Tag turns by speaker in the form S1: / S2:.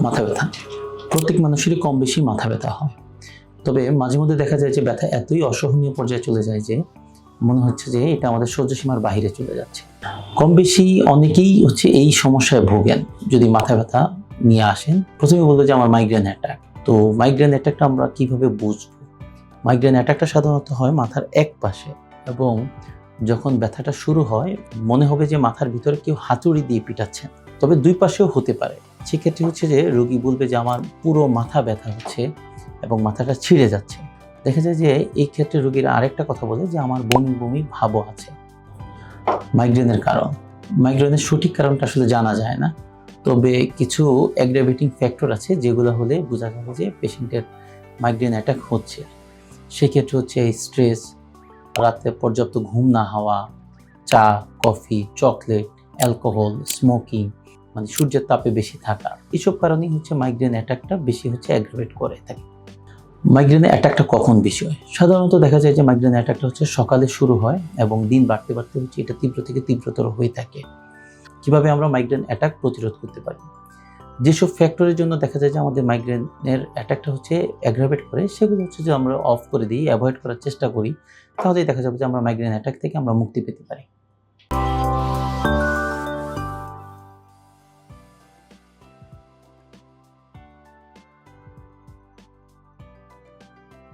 S1: মাথা ব্যথা। প্রত্যেক মানুষেরই কম বেশি মাথা ব্যথা হয়। তবে মাঝে মধ্যে দেখা যায় যে ব্যথা এতই অসহনীয় পর্যায়ে চলে যায় যে মনে হচ্ছে যে এটা আমাদের সহ্য সীমার বাহিরে চলে যাচ্ছে। কম বেশি অনেকেই হচ্ছে এই সমস্যায় ভোগেন। যদি মাথা ব্যথা নিয়ে আসেন, প্রথমে বলব যে আমার মাইগ্রেন অ্যাটাক তো মাইগ্রেন অ্যাটাকটা আমরা কীভাবে বুঝব? মাইগ্রেন অ্যাটাকটা সাধারণত হয় মাথার এক পাশে এবং যখন ব্যথাটা শুরু হয়, মনে হবে যে মাথার ভিতরে কেউ হাতুড়ি দিয়ে পিটাচ্ছেন। তবে দুই পাশেও হতে পারে। সেক্ষেত্রে হচ্ছে যে রোগী বলবে যে আমার পুরো মাথা ব্যথা হচ্ছে এবং মাথাটা ছিঁড়ে যাচ্ছে। দেখা যায় যে এই ক্ষেত্রে রোগীরা আরেকটা কথা বলে যে আমার বমি বমি ভাবও আছে। মাইগ্রেনের কারণ। মাইগ্রেনের সঠিক কারণটা আসলে জানা যায় না। তবে কিছু অ্যাগ্রাভেটিং ফ্যাক্টর আছে যেগুলো হলে বোঝা যাবে যে পেশেন্টের মাইগ্রেন অ্যাটাক হচ্ছে। সেক্ষেত্রে হচ্ছে স্ট্রেস রাতে পর্যাপ্ত ঘুম না হওয়া, চা, কফি, চকলেট অ্যালকোহল স্মোকিং মানে সূর্যের তাপে বেশি থাকা। এসব কারণেই হচ্ছে মাইগ্রেন অ্যাটাকটা বেশি হচ্ছে অ্যাগ্রাভেট করে থাকে। মাইগ্রেনের অ্যাটাকটা কখন বেশি হয়? সাধারণত দেখা যায় যে মাইগ্রেন অ্যাটাকটা হচ্ছে সকালে শুরু হয় এবং দিন বাড়তে বাড়তে হচ্ছে এটা তীব্র থেকে তীব্রতর হয়ে থাকে। কীভাবে আমরা মাইগ্রেন অ্যাটাক প্রতিরোধ করতে পারি? যেসব ফ্যাক্টরের জন্য দেখা যায় যে আমাদের মাইগ্রেনের অ্যাটাকটা হচ্ছে অ্যাগ্রাভেট করে, সেগুলো হচ্ছে যে আমরা অফ করে দিই অ্যাভয়েড করার চেষ্টা করি, তাহলেই দেখা যাবে যে আমরা মাইগ্রেন অ্যাটাক থেকে আমরা মুক্তি পেতে পারি।